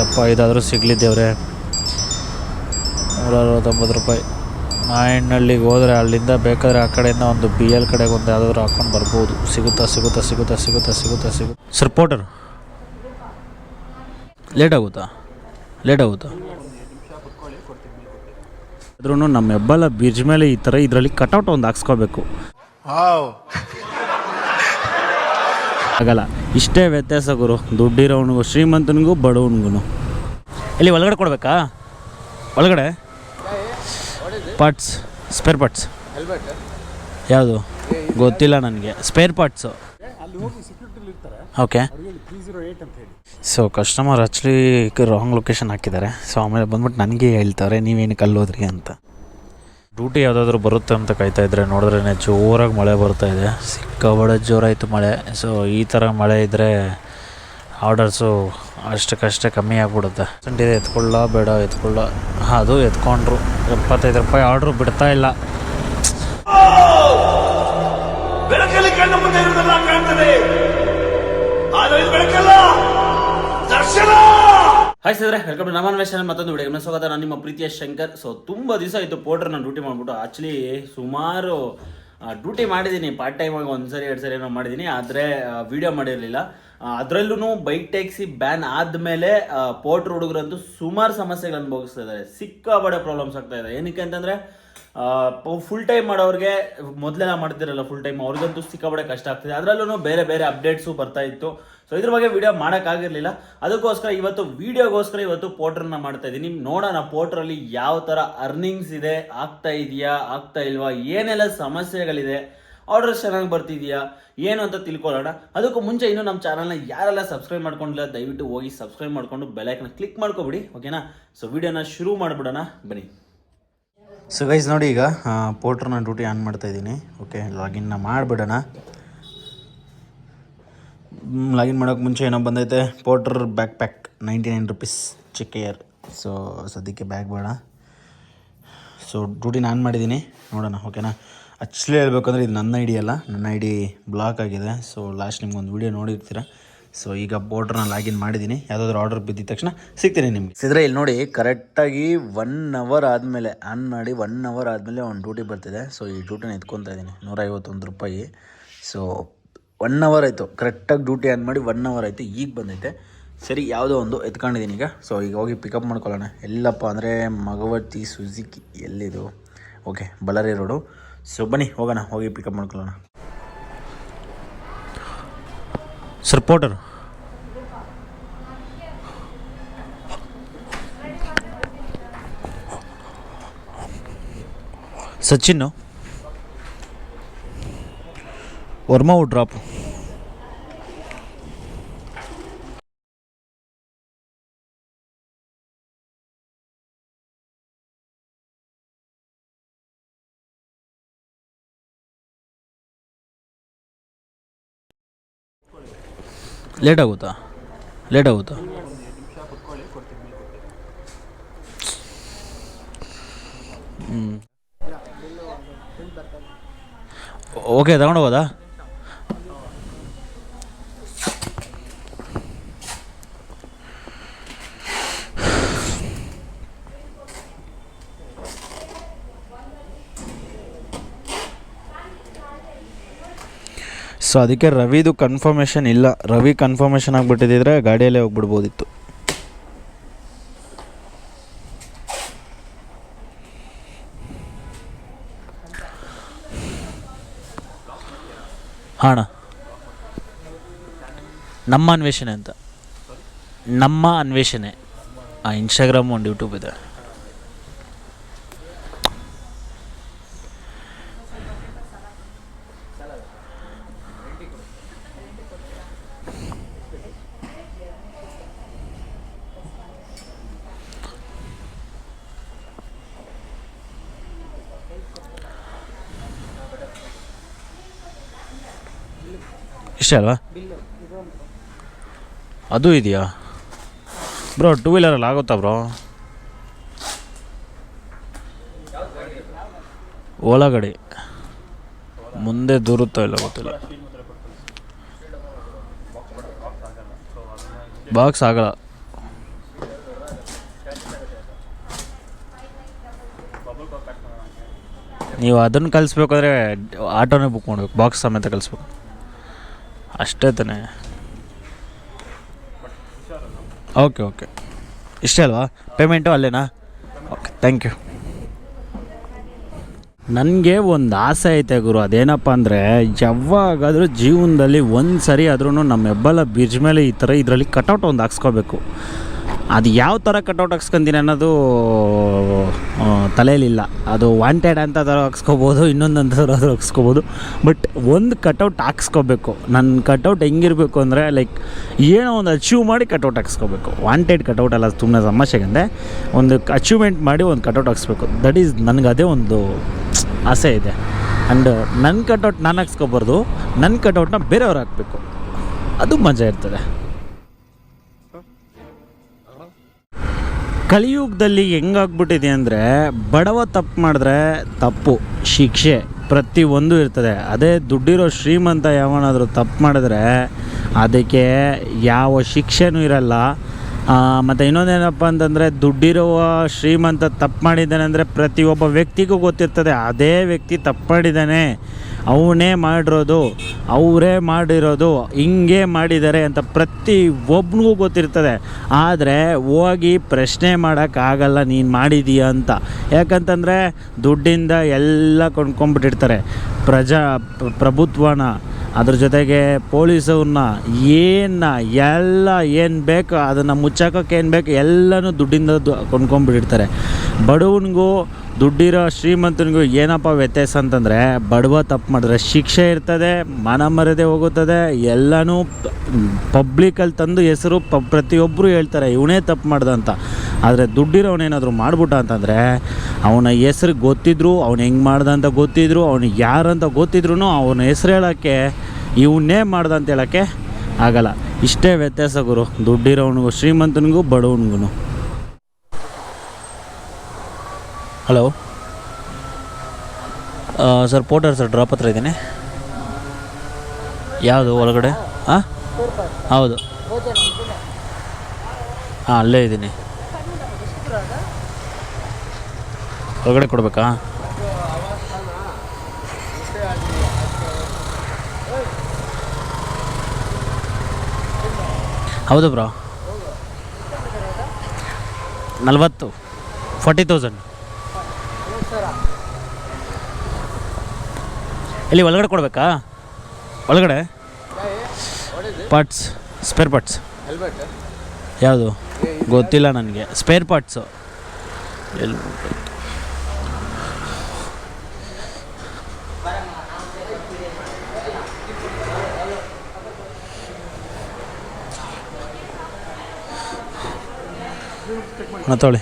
ಯಪ್ಪ ಇದಾದರೂ ಸಿಗಲಿ ದೇವ್ರೆ. ನೂರ ಅರವತ್ತೊಂಬತ್ತು ರೂಪಾಯಿ. ನಾಯಣ್ಣಳ್ಳಿಗೆ ಹೋದರೆ ಅಲ್ಲಿಂದ ಬೇಕಾದರೆ ಆ ಕಡೆಯಿಂದ ಒಂದು ಬಿ ಎಲ್ ಕಡೆಗೆ ಒಂದು ಯಾವುದಾದ್ರು ಹಾಕ್ಕೊಂಡು ಬರ್ಬೋದು. ಸಿಗುತ್ತಾ ಸಿಗುತ್ತಾ ಸಿಗುತ್ತಾ ಸಿಗುತ್ತಾ ಸಿಗುತ್ತಾ ಸಿಗುತ್ತೆ. Sir porter. ಲೇಟ್ ಆಗುತ್ತಾ? ಲೇಟ್ ಆಗುತ್ತಾ? ಆದ್ರೂ ನಮ್ಮ ಹೆಬ್ಬಲ ಬ್ರಿಡ್ಜ್ ಮೇಲೆ ಈ ಥರ ಇದರಲ್ಲಿ ಕಟೌಟ್ ಒಂದು ಹಾಕ್ಸ್ಕೋಬೇಕು. ಆಗಲ್ಲ. ಇಷ್ಟೇ ವ್ಯತ್ಯಾಸ ಗುರು. ದುಡ್ಡಿರೋನಿಗೂ ಶ್ರೀಮಂತನಿಗೂ, ಬಡವನಿಗೂ. ಇಲ್ಲಿ ಒಳಗಡೆ ಕೊಡಬೇಕಾ? ಒಳಗಡೆ? ಪಾರ್ಟ್ಸ್ ಸ್ಪೇರ್ ಪಾರ್ಟ್ಸ್ ಯಾವುದು? ಗೊತ್ತಿಲ್ಲ ನನಗೆ. Spare parts okay so customer actually wrong location ಹಾಕಿದ್ದಾರೆ. ಸೊ ಆಮೇಲೆ ಬಂದ್ಬಿಟ್ಟು ನನಗೆ ಹೇಳ್ತಾರೆ ನೀವೇನಕ್ಕೆ ಅಲ್ಲಿ ಹೋದ್ರಿ ಅಂತ. ಡ್ಯೂಟಿ ಯಾವುದಾದ್ರೂ ಬರುತ್ತೆ ಅಂತ ಕಾಯ್ತಾ ಇದ್ರೆ ನೋಡಿದ್ರೆ ಜೋರಾಗಿ ಮಳೆ ಬರ್ತಾ ಇದೆ. ಸಿಕ್ಕಾಬಡೆ ಜೋರಾಯಿತು ಮಳೆ. ಸೊ ಈ ಥರ ಮಳೆ ಇದ್ದರೆ ಆರ್ಡರ್ಸು ಅಷ್ಟಕ್ಕಷ್ಟೇ ಕಮ್ಮಿ ಆಗಿಬಿಡುತ್ತೆ. ಇದೆ, ಎತ್ಕೊಳ್ಳ ಬೇಡ, ಎತ್ಕೊಳ್ಳ. ಅದು ಎತ್ಕೊಂಡ್ರು. ಎಪ್ಪತ್ತೈದು ರೂಪಾಯಿ ಆರ್ಡ್ರು ಬಿಡ್ತಾ ಇಲ್ಲ. ಮುಂದೆ ಕಾಣ್ತದೆ. ದರ್ಶನ! ಹಾಯ್ ಸರ್ ವೆಲ್ಕಮ್ ಟು ನಮನ್ ವೇಷನ್ ಮತ್ತೊಂದು ವಿಡಿಯೋ ಸ್ವಾಗತ. ನಾನು ನಿಮ್ಮ ಪ್ರೀತಿಯ ಶಂಕರ್. ಸೊ ತುಂಬ ದಿವಸ ಆಯಿತು ಪೋಟ್ರ್ ನಾನು ಡ್ಯೂಟಿ ಮಾಡಿಬಿಟ್ಟು. ಆ್ಯಕ್ಚುಲಿ ಸುಮಾರು ಡ್ಯೂಟಿ ಮಾಡಿದ್ದೀನಿ ಪಾರ್ಟ್ ಟೈಮ್ ಆಗಿ ಒಂದು ಸರಿ ಎರಡು ಸರಿ ಏನೋ ಮಾಡಿದ್ದೀನಿ ಆದರೆ ವಿಡಿಯೋ ಮಾಡಿರಲಿಲ್ಲ. ಅದರಲ್ಲೂ ಬೈಕ್ ಟ್ಯಾಕ್ಸಿ ಬ್ಯಾನ್ ಆದಮೇಲೆ ಪೋಟ್ರ್ ಹುಡುಗರಂತೂ ಸುಮಾರು ಸಮಸ್ಯೆಗಳು ಅನುಭವಿಸ್ತಾ ಇದ್ದಾರೆ. ಸಿಕ್ಕಾಬಡೆ ಪ್ರಾಬ್ಲಮ್ಸ್ ಆಗ್ತಾ ಇದೆ. ಏನಕ್ಕೆ ಅಂತಂದರೆ ಫುಲ್ ಟೈಮ್ ಮಾಡೋರಿಗೆ ಮೊದಲೆಲ್ಲ ಮಾಡ್ತಿರಲ್ಲ ಫುಲ್ ಟೈಮ್ ಅವ್ರಿಗಂತೂ ಸಿಕ್ಕಾಬಡೆ ಕಷ್ಟ ಆಗ್ತಿದೆ. ಅದರಲ್ಲೂ ಬೇರೆ ಬೇರೆ ಅಪ್ಡೇಟ್ಸು ಬರ್ತಾ ಇತ್ತು. ಸೊ ಇದ್ರ ಬಗ್ಗೆ ವಿಡಿಯೋ ಮಾಡೋಕ್ಕಾಗಿರಲಿಲ್ಲ. ಅದಕ್ಕೋಸ್ಕರ ಇವತ್ತು ವಿಡಿಯೋಗೋಸ್ಕರ ಇವತ್ತು ಪೋಟ್ರನ್ನ ಮಾಡ್ತಾ ಇದ್ದೀನಿ. ನೋಡೋಣ ಪೋಟ್ರಲ್ಲಿ ಯಾವ ಥರ ಅರ್ನಿಂಗ್ಸ್ ಇದೆ, ಆಗ್ತಾ ಇದೆಯಾ, ಆಗ್ತಾ ಇಲ್ವಾ, ಏನೆಲ್ಲ ಸಮಸ್ಯೆಗಳಿದೆ ಆರ್ಡರ್ಸ್ ಚೆನ್ನಾಗಿ ಬರ್ತಿದೆಯಾ, ಏನು ಅಂತ ತಿಳ್ಕೊಳ್ಳೋಣ. ಅದಕ್ಕೂ ಮುಂಚೆ ಇನ್ನೂ ನಮ್ಮ ಚಾನಲ್ನ ಯಾರೆಲ್ಲ ಸಬ್ಸ್ಕ್ರೈಬ್ ಮಾಡ್ಕೊಂಡಿಲ್ಲ, ದಯವಿಟ್ಟು ಹೋಗಿ ಸಬ್ಸ್ಕ್ರೈಬ್ ಮಾಡ್ಕೊಂಡು ಬೆಲೈಕನ್ನ ಕ್ಲಿಕ್ ಮಾಡ್ಕೊಬಿಡಿ ಓಕೆನಾ ಸೊ ವಿಡಿಯೋನ ಶುರು ಮಾಡಿಬಿಡೋಣ, ಬನ್ನಿ. ಸೊ ಗೈಸ್ ನೋಡಿ ಈಗ ಪೋರ್ಟ್ರನ್ನ ಡ್ಯೂಟಿ ಆನ್ ಮಾಡ್ತಾ ಇದ್ದೀನಿ ಓಕೆ ಲಾಗಿನ್ನ ಮಾಡಿಬಿಡೋಣ. ಲಾಗಿನ್ ಮಾಡೋಕ್ಕೆ ಮುಂಚೆ ಏನೋ ಬಂದೈತೆ. Porter backpack ninety nine rupees ಚಿಕ್ಕ ಇಯರ್ ಸೊ ಸದ್ಯಕ್ಕೆ ಬ್ಯಾಗ್ ಬೇಡ. ಸೊ ಡ್ಯೂಟಿ ಆನ್ ಮಾಡಿದ್ದೀನಿ. ನೋಡೋಣ ಓಕೆನಾ ಆ್ಯಕ್ಚುಲಿ ಹೇಳ್ಬೇಕಂದ್ರೆ ಇದು ನನ್ನ ಐಡಿ ಅಲ್ಲ. ನನ್ನ ಐ ಡಿ ಬ್ಲಾಕ್ ಆಗಿದೆ. ಸೊ ಲಾಸ್ಟ್ ನಿಮ್ಗೊಂದು ವೀಡಿಯೋ ನೋಡಿರ್ತೀರ? ಸೊ ಈಗ ಪೋರ್ಟ್ರನ್ನ ಲಾಗಿನ್ ಮಾಡಿದ್ದೀನಿ. ಯಾವುದಾದ್ರು ಆರ್ಡರ್ ಬಿದ್ದಿದ ತಕ್ಷಣ ಸಿಗ್ತೀನಿ ನಿಮಗೆ. ಸಿದ್ರೆ ಇಲ್ಲಿ ನೋಡಿ ಕರೆಕ್ಟಾಗಿ ಒನ್ ಅವರ್ ಆದಮೇಲೆ ಆನ್ ಮಾಡಿ ಒನ್ ಅವರ್ ಆದಮೇಲೆ ಒಂದು ಡ್ಯೂಟಿ ಬರ್ತಿದೆ. ಸೊ ಈ ಡ್ಯೂಟಿನ ಎತ್ಕೊತಾ ಇದ್ದೀನಿ. ನೂರೈವತ್ತೊಂದು ರೂಪಾಯಿ. ಸೊ ಒನ್ ಅವರ್ ಆಯಿತು. ಕರೆಕ್ಟಾಗಿ ಡ್ಯೂಟಿ ಆನ್ ಮಾಡಿ ಒನ್ ಅವರ್ ಆಯಿತು. ಈಗ ಬಂದೈತೆ. ಸರಿ, ಯಾವುದೋ ಒಂದು ಎತ್ಕೊಂಡಿದ್ದೀನಿ ಈಗ. ಸೊ ಈಗ ಹೋಗಿ ಪಿಕಪ್ ಮಾಡ್ಕೊಳ್ಳೋಣ. ಎಲ್ಲಪ್ಪ ಅಂದರೆ ಮಗವತಿ ಸುಜುಕಿ ಎಲ್ಲಿದು? ಓಕೆ ಬಳ್ಳಾರಿ ರೋಡು ಸೊ ಬನ್ನಿ, ಹೋಗೋಣ. ಹೋಗಿ ಪಿಕಪ್ ಮಾಡ್ಕೊಳ್ಳೋಣ. Sir porter Sachin Varma drop late ಆಗುತ್ತಾ? ಲೇಟ್ ಆಗುತ್ತಾ? ಹ್ಞೂ ಓಕೆ ತಗೊಂಡು ಸೊ ಅದಕ್ಕೆ ರವಿದು ಕನ್ಫರ್ಮೇಷನ್ ಇಲ್ಲ. ರವಿ ಕನ್ಫರ್ಮೇಷನ್ ಆಗಿಬಿಟ್ಟಿದ್ರೆ ಗಾಡಿಯಲ್ಲೇ ಹೋಗ್ಬಿಡ್ಬೋದಿತ್ತು. ಹಾಣ. ನಮ್ಮ ಅನ್ವೇಷಣೆ ಅಂತ. ನಮ್ಮ ಅನ್ವೇಷಣೆ. ಆ ಇನ್ಸ್ಟಾಗ್ರಾಮ್ ಒಂದು ಯೂಟ್ಯೂಬ್ ಇದೆ. ಅಷ್ಟೇ ಅಲ್ವಾ ಅದು ಇದೆಯಾ? ಬ್ರೋ ಟೂ ವೀಲರಲ್ಲಿ ಆಗುತ್ತಾ ಬ್ರೋ ಒಳಗಡೆ ಮುಂದೆ ದೂರುತ್ತೋ ಇಲ್ಲ ಗೊತ್ತಿಲ್ಲ. ಬಾಕ್ಸ್ ಆಗಲ್ಲ. ನೀವು ಅದನ್ನು ಕಲಿಸ್ಬೇಕಾದ್ರೆ ಆಟೋನೇ ಬುಕ್ ಮಾಡ್ಬೇಕು ಬಾಕ್ಸ್ ಸಮೇತ ಕಲಿಸ್ಬೇಕು ಅಷ್ಟೇ ತಾನೇ. ಓಕೆ ಓಕೆ ಇಷ್ಟೇ ಅಲ್ವಾ? ಪೇಮೆಂಟು ಅಲ್ಲೇನಾ? ಓಕೆ ಥ್ಯಾಂಕ್ ಯು ನನಗೆ ಒಂದು ಆಸೆ ಐತೆ ಗುರು, ಅದೇನಪ್ಪ ಅಂದರೆ ಯಾವಾಗಾದರೂ ಜೀವನದಲ್ಲಿ ಒಂದು ಸರಿ ಆದ್ರೂ ನಮ್ಮ ಹೆಬ್ಬಲ ಬ್ರಿಡ್ಜ್ ಮೇಲೆ ಈ ಥರ ಇದರಲ್ಲಿ ಕಟೌಟ್ ಒಂದು ಹಾಕ್ಸ್ಕೋಬೇಕು. ಅದು ಯಾವ ಥರ ಕಟೌಟ್ ಹಾಕ್ಸ್ಕೊಂತೀನಿ ಅನ್ನೋದು ತಲೆಯಲ್ಲಿಲ್ಲ. ಅದು ವಾಂಟೆಡ್ ಅಂತ ಥರ ಹಾಕ್ಸ್ಕೊಬೋದು, ಇನ್ನೊಂದು ಥರ ಹಾಕ್ಸ್ಕೊಬೋದು. ಬಟ್ ಒಂದು ಕಟೌಟ್ ಹಾಕ್ಸ್ಕೋಬೇಕು. ನನ್ನ ಕಟೌಟ್ ಹೆಂಗಿರಬೇಕು ಅಂದರೆ ಲೈಕ್ ಏನೋ ಒಂದು ಅಚೀವ್ ಮಾಡಿ ಕಟೌಟ್ ಹಾಕ್ಸ್ಕೋಬೇಕು. ವಾಂಟೆಡ್ ಕಟೌಟ್ ಅಲ್ಲ ಸುಮ್ಮನೆ ತಮಾಷೆಗಂದೆ ಒಂದು ಅಚೀವ್ಮೆಂಟ್ ಮಾಡಿ ಒಂದು ಕಟೌಟ್ ಹಾಕ್ಸ್ಬೇಕು. ದಟ್ ಈಸ್ ನನಗೆ ಅದೇ ಒಂದು ಆಸೆ ಇದೆ. ಆ್ಯಂಡ್ ನನ್ನ ಕಟೌಟ್ ನಾನು ಹಾಕ್ಸ್ಕೊಬಾರ್ದು ನನ್ನ ಕಟೌಟ್ನ ಬೇರೆಯವ್ರು ಹಾಕಬೇಕು. ಅದು ಮಜಾ ಇರ್ತದೆ. ಕಲಿಯುಗದಲ್ಲಿ ಹೆಂಗಾಗ್ಬಿಟ್ಟಿದೆ ಅಂದರೆ ಬಡವ ತಪ್ಪು ಮಾಡಿದ್ರೆ ತಪ್ಪು, ಶಿಕ್ಷೆ ಪ್ರತಿಯೊಂದು ಇರ್ತದೆ. ಅದೇ ದುಡ್ಡಿರೋ ಶ್ರೀಮಂತ ಯಾವನಾದರೂ ತಪ್ಪು ಮಾಡಿದ್ರೆ ಅದಕ್ಕೆ ಯಾವ ಶಿಕ್ಷೆನೂ ಇರಲ್ಲ. ಮತ್ತು ಇನ್ನೊಂದೇನಪ್ಪ ಅಂತಂದರೆ ದುಡ್ಡಿರುವ ಶ್ರೀಮಂತ ತಪ್ಪು ಮಾಡಿದ್ದಾನೆ ಅಂದರೆ ಪ್ರತಿಯೊಬ್ಬ ವ್ಯಕ್ತಿಗೂ ಗೊತ್ತಿರ್ತದೆ, ಅದೇ ವ್ಯಕ್ತಿ ತಪ್ಪು ಮಾಡಿದ್ದಾನೆ. ಅವನೇ ಮಾಡಿರೋದು, ಅವರೇ ಮಾಡಿರೋದು, ಹಿಂಗೆ ಮಾಡಿದ್ದಾರೆ ಅಂತ ಪ್ರತಿ ಒಬ್ಬನಿಗೂ ಗೊತ್ತಿರ್ತದೆ. ಆದರೆ ಹೋಗಿ ಪ್ರಶ್ನೆ ಮಾಡೋಕ್ಕಾಗಲ್ಲ ನೀನು ಮಾಡಿದೀಯ ಅಂತ. ಯಾಕಂತಂದರೆ ದುಡ್ಡಿಂದ ಎಲ್ಲ ಕೊಂಡ್ಕೊಂಡ್ಬಿಟ್ಟಿರ್ತಾರೆ. ಪ್ರಜಾ ಪ್ರ- ಪ್ರಭುತ್ವನ, ಅದ್ರ ಜೊತೆಗೆ ಪೊಲೀಸವ್ರನ್ನ ಏನ, ಎಲ್ಲ ಏನು ಬೇಕು ಅದನ್ನು ಮುಚ್ಚಾಕೋಕೆ ಏನು ಬೇಕು ಎಲ್ಲನೂ ದುಡ್ಡಿಂದ ಕೊಂಡ್ಕೊಂಡ್ಬಿಟ್ಟಿರ್ತಾರೆ. ಬಡವನಿಗೂ ದುಡ್ಡಿರೋ ಶ್ರೀಮಂತನಿಗೂ ಏನಪ್ಪ ವ್ಯತ್ಯಾಸ ಅಂತಂದರೆ, ಬಡವ ತಪ್ಪು ಮಾಡಿದ್ರೆ ಶಿಕ್ಷೆ ಇರ್ತದೆ, ಮನ ಮರದೆ ಹೋಗುತ್ತದೆ, ಎಲ್ಲನೂ ಪಬ್ಲಿಕಲ್ಲಿ ತಂದು ಹೆಸರು ಪ ಪ್ರತಿಯೊಬ್ಬರು ಹೇಳ್ತಾರೆ, ಇವನೇ ತಪ್ಪು ಮಾಡ್ದ ಅಂತ. ಆದರೆ ದುಡ್ಡಿರೋನೇನಾದರೂ ಮಾಡ್ಬಿಟ್ಟ ಅಂತಂದರೆ, ಅವನ ಹೆಸ್ರು ಗೊತ್ತಿದ್ರು, ಅವ್ನು ಹೆಂಗೆ ಮಾಡ್ದ ಅಂತ ಗೊತ್ತಿದ್ರು ಅವ್ನಿಗೆ ಯಾರಂತ ಗೊತ್ತಿದ್ರು ಅವನ ಹೆಸ್ರು ಹೇಳೋಕ್ಕೆ, ಇವನ್ನೇ ಮಾಡ್ದ ಅಂತ ಹೇಳೋಕ್ಕೆ ಆಗಲ್ಲ. ಇಷ್ಟೇ ವ್ಯತ್ಯಾಸ ಗುರು ದುಡ್ಡಿರೋನಿಗೂ ಶ್ರೀಮಂತನಿಗೂ ಬಡವನಿಗೂ hello. Sir, Porter sir drop ಹತ್ರ ಇದ್ದೀನಿ. ಯಾವುದು, ಒಳಗಡೆ? ಹಾಂ ಹೌದು. ಹಾಂ, ಅಲ್ಲೇ ಇದ್ದೀನಿ. ಒಳಗಡೆ ಕೊಡಬೇಕಾ? ಹೌದು ಬ್ರೋ. ನಲ್ವತ್ತು. Forty thousand. ಎಲ್ಲಿ ಒಳಗಡೆ ಕೊಡಬೇಕಾ? ಒಳಗಡೆ? ಪಾರ್ಟ್ಸ್ ಸ್ಪೇರ್ ಪಾರ್ಟ್ಸ್ ಯಾವುದು? ಗೊತ್ತಿಲ್ಲ ನನಗೆ. ಸ್ಪೇರ್ ಪಾರ್ಟ್ಸು ಎಲ್ಲಿ ತೊಗೊಳ್ಳಿ.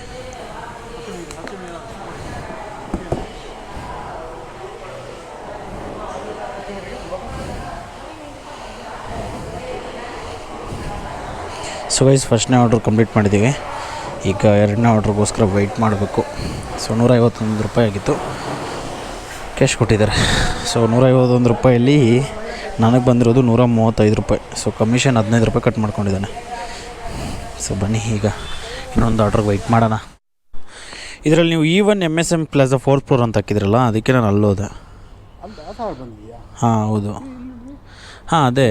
ಸೊ ಗೈಸ್ ಫಸ್ಟ್ನೇ ಆರ್ಡ್ರ್ ಕಂಪ್ಲೀಟ್ ಮಾಡಿದ್ದೀವಿ. ಈಗ ಎರಡನೇ ಆರ್ಡ್ರಿಗೋಸ್ಕರ ವೆಯ್ಟ್ ಮಾಡಬೇಕು. ಸೊ ನೂರೈವತ್ತೊಂದು ರೂಪಾಯಿ ಆಗಿತ್ತು. ಕ್ಯಾಶ್ ಕೊಟ್ಟಿದ್ದಾರೆ. ಸೊ ನೂರೈವತ್ತೊಂದು ರೂಪಾಯಲ್ಲಿ ನನಗೆ ಬಂದಿರೋದು ನೂರ ಮೂವತ್ತೈದು ರೂಪಾಯಿ. ಸೊ ಕಮಿಷನ್ ಹದಿನೈದು ರೂಪಾಯಿ ಕಟ್ ಮಾಡ್ಕೊಂಡಿದ್ದಾನೆ. ಸೊ ಬನ್ನಿ ಈಗ ಇನ್ನೊಂದು ಆರ್ಡ್ರಿಗೆ ವೆಯ್ಟ್ ಮಾಡೋಣ. ಇದರಲ್ಲಿ ನೀವು even M S M plus fourth floor ಅಂತ ಹಾಕಿದ್ರಲ್ಲ, ಅದಕ್ಕೆ ನಾನು ಅಲ್ಲೋದೆ. ಹಾಂ, ಹೌದು. ಹಾಂ, ಅದೇ.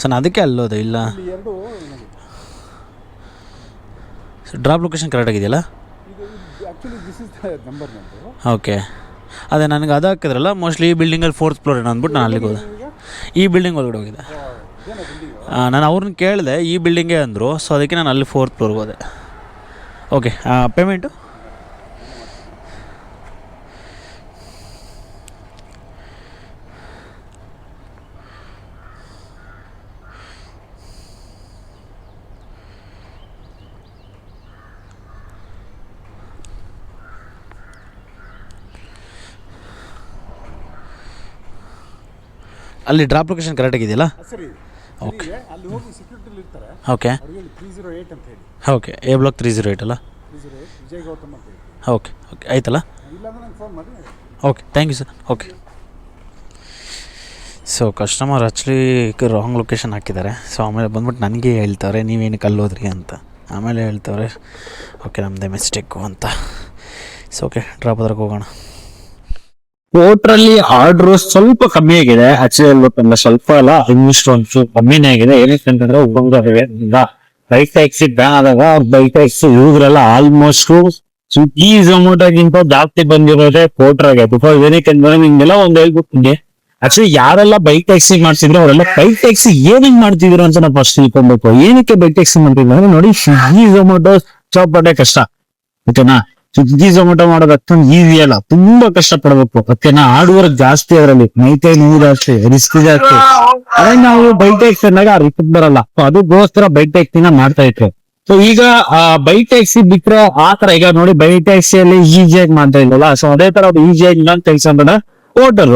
ಸೊ ನಾನು ಅದಕ್ಕೆ ಅಲ್ಲೋದೆ ಇಲ್ಲ. ಡ್ರಾಪ್ ಲೊಕೇಶನ್ ಕರೆಕ್ಟ್ ಆಗಿದೆಯಲ್ಲ? ಓಕೆ ಅದೇ ನನಗೆ ಅದು ಹಾಕಿದ್ರಲ್ಲ ಮೋಸ್ಟ್ಲಿ ಈ ಬಿಲ್ಡಿಂಗಲ್ಲಿ ಫೋರ್ತ್ ಫ್ಲೋರ್ ಏನೋ ಅಂದ್ಬಿಟ್ಟು ನಾನು ಅಲ್ಲಿಗೆ ಹೋದೆ. ಈ ಬಿಲ್ಡಿಂಗ್ ಒಳಗಡೆ ಹೋಗಿದ್ದೆ ನಾನು ಅವ್ರನ್ನ ಕೇಳಿದೆ, ಈ ಬಿಲ್ಡಿಂಗೇ ಅಂದರು ಸೊ ಅದಕ್ಕೆ ನಾನು ಅಲ್ಲಿ ಫೋರ್ತ್ ಫ್ಲೋರ್ಗೆ ಹೋದೆ. ಓಕೆ ಪೇಮೆಂಟು ಅಲ್ಲಿ ಡ್ರಾಪ್ ಲೊಕೇಶನ್ ಕರೆಕ್ಟ್ ಆಗಿದೆಯಲ್ಲ? ಸರಿ. ಓಕೆ ಅಲ್ಲಿ ಹೋಗಿ ಸೆಕ್ಯೂರಿಟಿಲಿ ಇರ್ತಾರೆ. ಓಕೆ ಅವ್ರಿಗೆ ತ್ರೀ ಜೀರೋ ಏಯ್ಟ್ ಅಂತ ಹೇಳಿ. Okay A block three zero eight ಅಲ್ಲ? Three zero eight Vijay Gautam ಅಂತ ಹೇಳಿ. ಓಕೆ ಓಕೆ ಆಯ್ತಲ್ಲ? ಇಲ್ಲಾಂದ್ರೆ ನಂಗೆ ಫೋನ್ ಮಾಡಿ. Okay thank you sir okay so customer actually wrong location ಹಾಕಿದ್ದಾರೆ. ಸೊ ಆಮೇಲೆ ಬಂದ್ಬಿಟ್ಟು ನನಗೆ ಹೇಳ್ತಾರೆ ನೀವೇನು ಕಲ್ಲೋದ್ರಿ ಅಂತ. ಆಮೇಲೆ ಹೇಳ್ತಾರೆ ಓಕೆ ನಮ್ಮದೇ ಮಿಸ್ಟೇಕು ಅಂತ. ಸೊ ಓಕೆ ಡ್ರಾಪ್ ಅದ್ರಾಗ ಹೋಗೋಣ. ಕೋಟ್ರಲ್ಲಿ ಆರ್ಡರ್ ಸ್ವಲ್ಪ ಕಮ್ಮಿ ಆಗಿದೆ. ಆಕ್ಚುಲಿ ಸ್ವಲ್ಪ ಅಲ್ಲ ಆಲ್ಮೋಸ್ಟ್ ಒಂದು ಕಮ್ಮಿನೇ ಆಗಿದೆ. ಏನಕ್ಕೆ ಅಂತಂದ್ರೆ ಒಬ್ಬೊಬ್ಬರಿವೆ ಈಗ ಬೈಕ್ ಟ್ಯಾಕ್ಸಿ ಬ್ಯಾನ್ ಆದಾಗ ಬೈಕ್ ಟ್ಯಾಕ್ಸಿ ಇವ್ರೆಲ್ಲ ಆಲ್ಮೋಸ್ಟ್ ಸ್ವಿಗ್ಗಿ ಝೊಮೊಟೋಗಿಂತ ಜಾಸ್ತಿ ಬಂದಿರೋದೇ ಕೋಟ್ರಾಗೆ ಬಿಕಾಸ್ ಏನಕ್ಕೆ ಅಂದ್ರೆ ನಿಮ್ಗೆಲ್ಲ ಒಂದ್ ಹೇಳ್ಬಿಟ್ಟಿದ್ದೆ ಆಕ್ಚುಲಿ ಯಾರೆಲ್ಲ ಬೈಕ್ ಟ್ಯಾಕ್ಸಿ ಮಾಡ್ತಿದ್ರು, ಅವರೆಲ್ಲ ಬೈಕ್ ಟ್ಯಾಕ್ಸಿ ಏನಕ್ಕೆ ಮಾಡ್ತಿದ್ರು ಅಂತ ನಾವು ಫಸ್ಟ್ ತಿಳ್ಕೊಬೇಕು. ಏನಕ್ಕೆ ಬೈಕ್ ಟ್ಯಾಕ್ಸಿ ಮಾಡ್ತಿದ್ರು ಅಂದ್ರೆ ನೋಡಿ ಸ್ವಿಗ್ಗಿ ಝೊಮೊಟೊ ಚಾಪಡೆ ಕಷ್ಟ. ಓಕೆನಾ ಸ್ವಿಗ್ಗಿ ಝೊಮೊಟೊ ಮಾಡೋದು ಅಷ್ಟೊಂದು ಈಸಿ ಅಲ್ಲ. ತುಂಬಾ ಕಷ್ಟ ಪಡ್ಬೇಕು ಓಕೆನಾ ಹಾರ್ಡ್ ಜಾಸ್ತಿ ಅದರಲ್ಲಿ. ಮೈತೈ ನೋವು ಜಾಸ್ತಿ ರಿಸ್ಕ್ ಜಾಸ್ತಿ ಅದೇ ನಾವು ಬೈಕ್ ಟ್ಯಾಕ್ಸ್ ಅಂದಾಗ ಆ ರಿಸ್ಕ್ ಬರಲ್ಲ. ಸೊ ಅದಕ್ಕೋಸ್ಕರ ಬೈಕ್ ಟ್ಯಾಕ್ಸಿನ ಮಾಡ್ತಾ ಇತ್ತು ಸೊ ಈಗ, ಆ ಬೈಕ್ ಟ್ಯಾಕ್ಸಿ ಬಿಟ್ರೆ ಆ ತರ ಈಗ ನೋಡಿ ಬೈಕ್ ಟ್ಯಾಕ್ಸಿಯಲ್ಲಿ ಈಜಿಯಾಗಿ ಮಾಡ್ತಾ ಇದ್ದಲ್ಲ ಸೊ ಅದೇ ತರ ಈಸಿಯಾಗಿ ಇನ್ನೊಂದು ಕೆಲಸ ಅಂದ್ರೆ ಹೋಟೆಲ್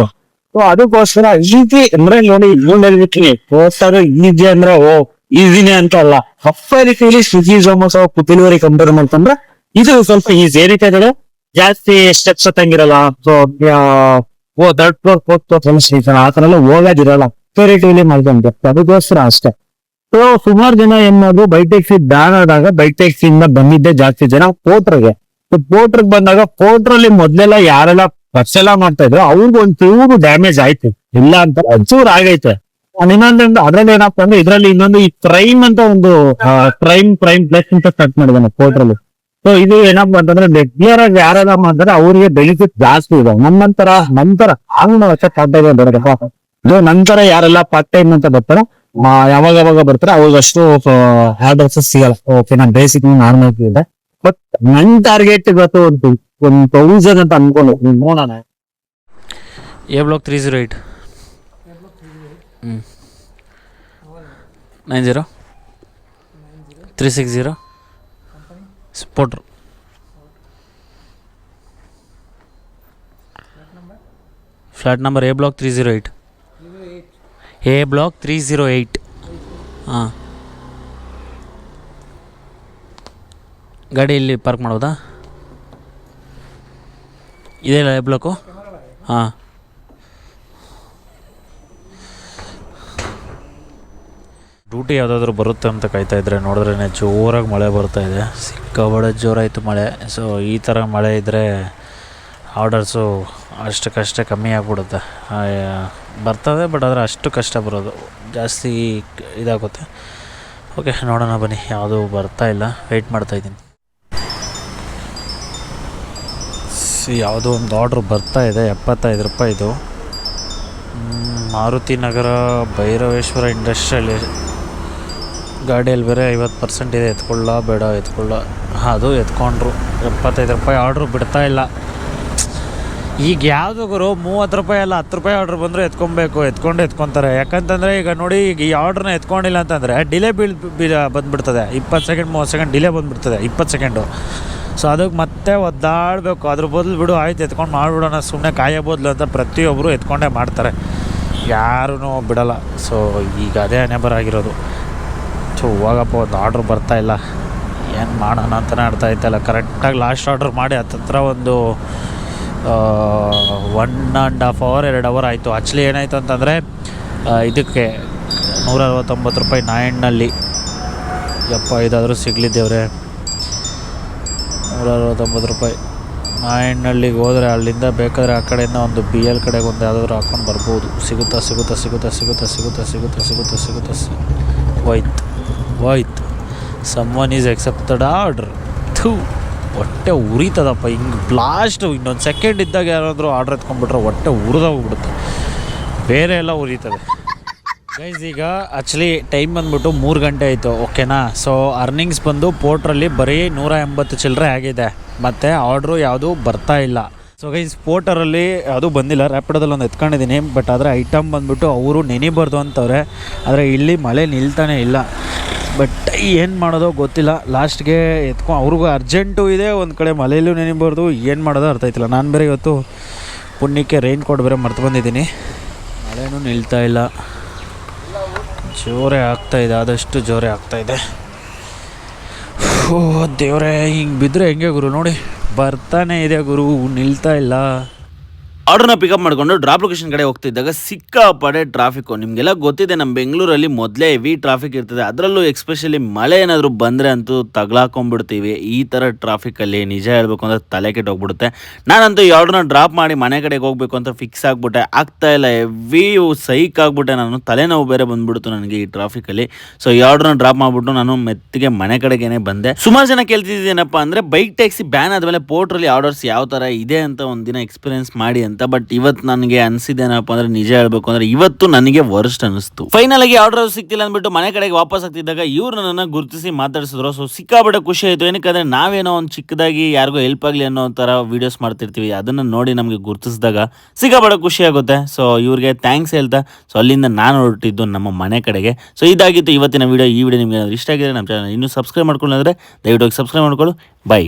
ಸೊ ಅದಕ್ಕೋಸ್ಕರ ಈಸಿ ಅಂದ್ರೆ ನೋಡಿ ಇನ್ನೊಂದು ಹೇಳ್ಬಿಡ್ತೀನಿ ಹೋಟೆಲ್ ಈಜಿ ಅಂದ್ರೆ, ಓ ಈಸಿನೇ ಅಂತ ಅಲ್ಲ ಹಫ್ ರೀತಿಯಲ್ಲಿ ಸ್ವಿಗ್ಗಿ ಝೊಮೊಟೊ ಡೆಲಿವರಿ ಕಂಪೇರ್ ಮಾಡ್ಕೊಂಡ್ರೆ ಇದು ಸ್ವಲ್ಪ ಈಸಿ ಏನಕ್ಕೆ ಅಂದ್ರೆ ಜಾಸ್ತಿ steps ಹತ್ತಂಗಿರಲ್ಲ so oh third floor fourth floor ಸಮಸ್ಯೆ ಆ ಥರ ಎಲ್ಲ ಹೋಗೋದಿರಲ್ಲ ರಿಲೇಟಿವ್ಲಿ ಮಾಡ್ಕೊಂಡು ಅದಕ್ಕೋಸ್ಕರ ಅಷ್ಟೇ. ಸೊ ಸುಮಾರು ಜನ ಏನ್ ಮಾಡಿದ್ರು? ಬೈಕ್ ಟ್ಯಾಕ್ಸಿ ಬ್ಯಾನ್ ಆದಾಗ ಬೈಕ್ ಟ್ಯಾಕ್ಸಿ ಇಂದ ಬಂದಿದ್ದೆ ಜಾಸ್ತಿ ಜನ ಪೋಟ್ರಿಗೆ ಪೋಟ್ರಿಗೆ ಬಂದಾಗ ಪೋಟ್ರಲ್ಲಿ ಮೊದ್ಲೆಲ್ಲ ಯಾರೆಲ್ಲ ಪರ್ಸೆಲ್ಲ ಮಾಡ್ತಾ ಇದ್ರು, ಅವ್ರಿಗೆ ಒಂದ್ ಚೂರು ಡ್ಯಾಮೇಜ್ ಆಯ್ತು. ಇಲ್ಲ ಅಂತ ಒಂಚೂರು ಆಗೈತೆ. ಇನ್ನೊಂದ್ ಅದ್ರಲ್ಲಿ ಏನಪ್ಪಾ ಅಂದ್ರೆ ಇದ್ರಲ್ಲಿ ಇನ್ನೊಂದು ಈ ಪ್ರೈಮ್ ಅಂತ ಒಂದು ಪ್ರೈಮ್ ಪ್ರೈಮ್ ಪ್ಲೇಸ್ ಅಂತ ಸ್ಟಾರ್ಟ್ ಮಾಡಿದಾನೆ ಪೋಟ್ರಲ್ಲಿ ಸೊ ಇದು ಏನಪ್ಪ ಅಂತಂದ್ರೆ ರೆಗ್ಯುಲರ್ ಆಗಿ ಯಾರೆಲ್ಲ ಮಾಡ್ತಾರೆ ಅವರಿಗೆ ಬೆನಿಫಿಟ್ ಜಾಸ್ತಿ ಇದೆ. ನಮ್ಮಂತರ, ನಂತರ ಹಂಗ ವರ್ಷ ಇದೆ ಬರೋದಪ್ಪ ಇದು ನಂತರ ಯಾರೆಲ್ಲ ಪಾರ್ಟ್ ಟೈಮ್ ಅಂತ ಬರ್ತಾರೆ ಯಾವಾಗ ಯಾವಾಗ ಬರ್ತಾರೆ ಅವಾಗ ಅಷ್ಟು ಆರ್ಡರ್ಸ್ ಸಿಗಲ್ಲ. ಓಕೆ ನಾನು ಬೇಸಿಕ್ ನಾರ್ಮಲ್ ಇದೆ. ಬಟ್ ನನ್ ಟಾರ್ಗೆಟ್ ಇವತ್ತು ಒಂದು ಒಂದು ತೌಸಂಡ್ ಅಂತ ಅನ್ಕೊಂಡು ನೋಡೋಣ. A block three zero eight nine zero three six zero ಸ್ಪೋಟ್ರ್ flat number A block three zero eight A block three zero eight ಹಾಂ. ಗಾಡಿ ಇಲ್ಲಿ ಪಾರ್ಕ್ ಮಾಡ್ಬೋದಾ ಇದೆಯಲ್ಲ ಎ ಬ್ಲಾಕು ಹಾಂ. ಡ್ಯೂಟಿ ಯಾವುದಾದ್ರೂ ಬರುತ್ತೆ ಅಂತ ಕಾಯ್ತಾ ಇದ್ರೆ ನೋಡಿದ್ರೆ ಜೋರಾಗಿ ಮಳೆ ಬರ್ತಾ ಇದೆ. ಸಿಕ್ಕಾಬಡೆ ಜೋರಾಯಿತು ಮಳೆ. ಸೊ ಈ ಥರ ಮಳೆ ಇದ್ದರೆ ಆರ್ಡರ್ಸು ಅಷ್ಟಕ್ಕಷ್ಟೇ ಕಮ್ಮಿ ಆಗಿಬಿಡುತ್ತೆ. ಬರ್ತದೆ ಬಟ್ ಆದರೆ ಅಷ್ಟು ಕಷ್ಟ ಬರೋದು. ಜಾಸ್ತಿ ಇದಾಗುತ್ತೆ. ಓಕೆ ನೋಡೋಣ ಬನ್ನಿ. ಯಾವುದೂ ಬರ್ತಾ ಇಲ್ಲ. ವೆಯ್ಟ್ ಮಾಡ್ತಾ ಇದ್ದೀನಿ. ಸಿ ಯಾವುದೋ ಒಂದು ಆರ್ಡ್ರ್ ಬರ್ತಾ ಇದೆ. ಎಪ್ಪತ್ತೈದು ರೂಪಾಯಿದು ಮಾರುತಿ ನಗರ ಭೈರವೇಶ್ವರ ಇಂಡಸ್ಟ್ರಿಯಲ್ ಗಾಡಿಯಲ್ಲಿ ಬೇರೆ ಐವತ್ತು ಪರ್ಸೆಂಟ್ ಇದೆ, ಎತ್ಕೊಳ್ಳ ಬೇಡ, ಎತ್ಕೊಳ್ಳ. ಅದು ಎತ್ಕೊಂಡ್ರು. ಎಪ್ಪತ್ತೈದು ರೂಪಾಯಿ ಆರ್ಡ್ರು ಬಿಡ್ತಾ ಇಲ್ಲ. ಈಗ ಯಾವುದು ಗುರು, ಮೂವತ್ತು ರೂಪಾಯಿ ಅಲ್ಲ, ಹತ್ತು ರೂಪಾಯಿ ಆರ್ಡ್ರ್ ಬಂದರೆ ಎತ್ಕೊಬೇಕು, ಎತ್ಕೊಂಡು ಎತ್ಕೊತಾರೆ. ಯಾಕಂತಂದರೆ ಈಗ ನೋಡಿ, ಈಗ ಈ ಆರ್ಡ್ರನ್ನ ಎತ್ಕೊಂಡಿಲ್ಲ ಅಂತಂದರೆ ಡಿಲೇ ಬೀಳ್ ಬಂದುಬಿಡ್ತದೆ. ಇಪ್ಪತ್ತು ಸೆಕೆಂಡ್, ಮೂವತ್ತು ಸೆಕೆಂಡ್ ಡಿಲೇ ಬಂದುಬಿಡ್ತದೆ, ಇಪ್ಪತ್ತು ಸೆಕೆಂಡು. ಸೊ, ಅದಕ್ಕೆ ಮತ್ತೆ ಒದ್ದಾಡಬೇಕು. ಅದ್ರ ಬದಲು ಬಿಡು, ಆಯ್ತು, ಎತ್ಕೊಂಡು ಮಾಡಿಬಿಡೋಣ ಸುಮ್ಮನೆ ಕಾಯೋ ಬದಲು ಅಂತ ಪ್ರತಿಯೊಬ್ಬರು ಎತ್ಕೊಂಡೇ ಮಾಡ್ತಾರೆ. ಯಾರೂ ಬಿಡಲ್ಲ. ಸೊ, ಈಗ ಅದೇ ಅನೇಬರ್ ಆಗಿರೋದು. ಸೊ ಹೋಗಪ್ಪ ಒಂದು ಆರ್ಡ್ರ್ ಬರ್ತಾ ಇಲ್ಲ ಏನು ಮಾಡೋಣ ಅಂತಲೇ ಅರ್ಥ ಇತ್ತಲ್ಲ ಕರೆಕ್ಟಾಗಿ ಲಾಸ್ಟ್ ಆರ್ಡ್ರ್ ಮಾಡಿ ಹತ್ತತ್ರ ಒಂದು ಒನ್ ಆ್ಯಂಡ್ ಹಾಫ್ ಅವರ್ ಎರಡು ಅವರ್ ಆಯಿತು ಆ್ಯಕ್ಚುಲಿ ಏನಾಯಿತು ಅಂತಂದರೆ ಇದಕ್ಕೆ ನೂರ ಅರವತ್ತೊಂಬತ್ತು ರೂಪಾಯಿ ನಾಯಣ್ಣಲ್ಲಿ ಯಪ್ಪ ಇದಾದರೂ ಸಿಗಲಿದ್ದೇವ್ರೆ ನೂರ ಅರವತ್ತೊಂಬತ್ತು ರೂಪಾಯಿ ನಾಯಣ್ಣಳ್ಳಿಗೆ ಹೋದರೆ ಅಲ್ಲಿಂದ ಬೇಕಾದರೆ ಆ ಕಡೆಯಿಂದ ಒಂದು ಬಿ ಎಲ್ ಕಡೆಗೆ ಒಂದು ಯಾವುದಾದ್ರು ಹಾಕ್ಕೊಂಡು ಬರ್ಬೋದು ಸಿಗುತ್ತಾ ಸಿಗುತ್ತಾ ಸಿಗುತ್ತಾ ಸಿಗುತ್ತಾ ಸಿಗುತ್ತಾ ಸಿಗುತ್ತಾ ಸಿಗುತ್ತಾ ಸಿಗುತ್ತಾ ಹೋಯ್ತು ಹೋಯ್ತು. Some one is accepted order ಥೂ, ಹೊಟ್ಟೆ ಉರಿತದಪ್ಪ. ಹಿಂಗೆ ಬ್ಲಾಸ್ಟ್ ಇನ್ನೊಂದು ಸೆಕೆಂಡ್ ಇದ್ದಾಗ ಯಾರಾದರೂ ಆರ್ಡ್ರ್ ಎತ್ಕೊಂಡ್ಬಿಟ್ರೆ ಹೊಟ್ಟೆ ಉರಿದೋಗ್ಬಿಡುತ್ತೆ. ಬೇರೆ ಎಲ್ಲ ಉರಿತದೆ. ಗೈಸ್ ಈಗ ಆ್ಯಕ್ಚುಲಿ ಟೈಮ್ ಬಂದ್ಬಿಟ್ಟು ಮೂರು ಗಂಟೆ ಆಯಿತು ಓಕೆನಾ ಸೊ ಅರ್ನಿಂಗ್ಸ್ ಬಂದು ಪೋರ್ಟ್ರಲ್ಲಿ ಬರೀ ನೂರ ಎಂಬತ್ತು ಚಿಲ್ಲರೆ ಆಗಿದೆ. ಮತ್ತು ಆರ್ಡ್ರು ಯಾವುದೂ ಬರ್ತಾ ಇಲ್ಲ. ಸೊ ಗೈಸ್ ಪೋರ್ಟರಲ್ಲಿ ಅದು ಬಂದಿಲ್ಲ. ರ್ಯಾಪಿಡೋದಲ್ಲಿ ಒಂದು ಎತ್ಕೊಂಡಿದ್ದೀನಿ. ಬಟ್ ಆದರೆ ಐಟಮ್ ಬಂದ್ಬಿಟ್ಟು ಅವರು ನೆನಿಬಾರ್ದು ಅಂತವ್ರೆ. ಆದರೆ ಇಲ್ಲಿ ಮಳೆ ನಿಲ್ತಾನೆ ಇಲ್ಲ. ಬಟ್ ಏನು ಮಾಡೋದೋ ಗೊತ್ತಿಲ್ಲ. ಲಾಸ್ಟ್ಗೆ ಎತ್ಕೊ ಅವ್ರಿಗೂ ಅರ್ಜೆಂಟು ಇದೆ. ಒಂದು ಕಡೆ ಮಲೆಯಲ್ಲೂ ನೆನಿಬಾರ್ದು. ಏನು ಮಾಡೋದೋ ಅರ್ಥ ಆಯ್ತಿಲ್ಲ. ನಾನು ಬೇರೆ ಇವತ್ತು ಪುಣ್ಯಕ್ಕೆ ರೈನ್ ಕೋಟ್ ಬೇರೆ ಮರ್ತು ಬಂದಿದ್ದೀನಿ. ಮಳೆನೂ ನಿಲ್ತಾ ಇಲ್ಲ. ಜೋರೇ ಇದೆ. ಆದಷ್ಟು ಜೋರೇ ಇದೆ. ಓ ದೇವರೇ, ಹಿಂಗೆ ಬಿದ್ದರೆ ಹೆಂಗೆ ಗುರು? ನೋಡಿ, ಬರ್ತಾನೆ ಇದೆ ಗುರು. ನಿಲ್ತಾ ಇಲ್ಲ. ಆರ್ಡರ್ನ ಪಿಕಪ್ ಮಾಡ್ಕೊಂಡು ಡ್ರಾಪ್ ಲೊಕೇಶನ್ ಕಡೆ ಹೋಗ್ತಿದ್ದಾಗ ಸಿಕ್ಕಾಪಡೆ ಟ್ರಾಫಿಕ್ ನಿಮಗೆಲ್ಲ ಗೊತ್ತಿದೆ ನಮ್ಮ ಬೆಂಗಳೂರಲ್ಲಿ ಮೊದಲೇ ಹೆವಿ ಟ್ರಾಫಿಕ್ ಇರ್ತದೆ. ಅದರಲ್ಲೂ ಎಕ್ಸ್ಪೆಷಲಿ ಮಳೆ ಏನಾದರೂ ಬಂದರೆ ಅಂತೂ ತಗ್ಲಾಕೊಂಡ್ಬಿಡ್ತೀವಿ. ಈ ಥರ ಟ್ರಾಫಿಕಲ್ಲಿ ನಿಜ ಹೇಳ್ಬೇಕು ಅಂದರೆ ತಲೆ ಕೆಟ್ಟೋಗ್ಬಿಡುತ್ತೆ ನಾನಂತೂ ಈ ಆರ್ಡರ್ನ ಡ್ರಾಪ್ ಮಾಡಿ ಮನೆ ಕಡೆಗೆ ಹೋಗಬೇಕು ಅಂತ ಫಿಕ್ಸ್ ಆಗಿಬಿಟ್ಟೆ. ಆಗ್ತಾ ಇಲ್ಲ ಹೆವಿ ಸೈಕ್ ಆಗಿಬಿಟ್ಟೆ ನಾನು. ತಲೆನೋವು ಬೇರೆ ಬಂದ್ಬಿಡ್ತು ನನಗೆ ಈ ಟ್ರಾಫಿಕಲ್ಲಿ ಸೊ ಈ ಆರ್ಡರ್ನ ಡ್ರಾಪ್ ಮಾಡಿಬಿಟ್ಟು ನಾನು ಮೆತ್ತಿಗೆ ಮನೆ ಕಡೆಗೇನೆ ಬಂದೆ. ಸುಮಾರು ಜನ ಕೇಳ್ತಿದ್ದೇನಪ್ಪ ಅಂದರೆ ಬೈಕ್ ಟ್ಯಾಕ್ಸಿ ಬ್ಯಾನ್ ಆದಮೇಲೆ ಪೋರ್ಟ್ರಲ್ಲಿ ಆರ್ಡರ್ಸ್ ಯಾವ ಥರ ಇದೆ ಅಂತ ಒಂದಿನ ಎಕ್ಸ್ಪೀರಿಯನ್ಸ್ ಮಾಡಿ ಅಂತ ಬಟ್ ಇವತ್ತು ನನಗೆ ಏನಪ್ಪ ಅಂದ್ರೆ ನಿಜ ಹೇಳ್ಬೇಕು ಅಂದ್ರೆ ಇವತ್ತು ನನಗೆ ವರ್ಸ್ಟ್ ಅನಿಸ್ತು ಫೈನಲ್ ಆಗಿ ಆರ್ಡರ್ ಸಿಕ್ತಿಲ್ಲ ಅಂದ್ಬಿಟ್ಟು ಮನೆ ಕಡೆಗೆ ವಾಪಸ್ ಆಗ್ತಿದ್ದಾಗ ಇವ್ರು ನನ್ನ ಗುರುತಿಸಿ ಮಾತಾಡಿಸಿದ್ರು. ಸೊ ಸಿಕ್ಕಾಪಟ್ಟೆ ಖುಷಿ ಆಯಿತು. ಏನಕ್ಕಂದ್ರೆ ನಾವೇನೋ ಒಂದು ಚಿಕ್ಕದಾಗಿ ಯಾರಿಗೋ ಹೆಲ್ಪ್ ಆಗಲಿ ಅನ್ನೋ ಥರ ವೀಡಿಯೋಸ್ ಮಾಡ್ತಿರ್ತೀವಿ. ಅದನ್ನು ನೋಡಿ ನಮಗೆ ಗುರುತಿಸಿದಾಗ ಸಿಕ್ಕಾಪಟ್ಟೆ ಖುಷಿ ಆಗುತ್ತೆ. ಸೊ ಇವ್ರಿಗೆ ಥ್ಯಾಂಕ್ಸ್ ಹೇಳ್ತಾ ಸೊ ಅಲ್ಲಿಂದ ನಾನು ಹೊರಟಿದ್ದು ನಮ್ಮ ಮನೆ ಕಡೆಗೆ. ಸೊ ಇದಾಗಿತ್ತು ಇವತ್ತಿನ ವಿಡಿಯೋ ಈ ವಿಡಿಯೋ ನಿಮಗೆ ಇಷ್ಟ ಆಗಿದ್ರೆ ನಮ್ಮ ಚಾನಲ್ ಇನ್ನೂ ಸಬ್ಸ್ಕ್ರೈಬ್ ಮಾಡ್ಕೊಳ್ಳೋದ್ರೆ ದಯವಿಟ್ಟು ಸಬ್ಸ್ಕ್ರೈಬ್ ಮಾಡ್ಕೊಳ್ಳಿ. ಬೈ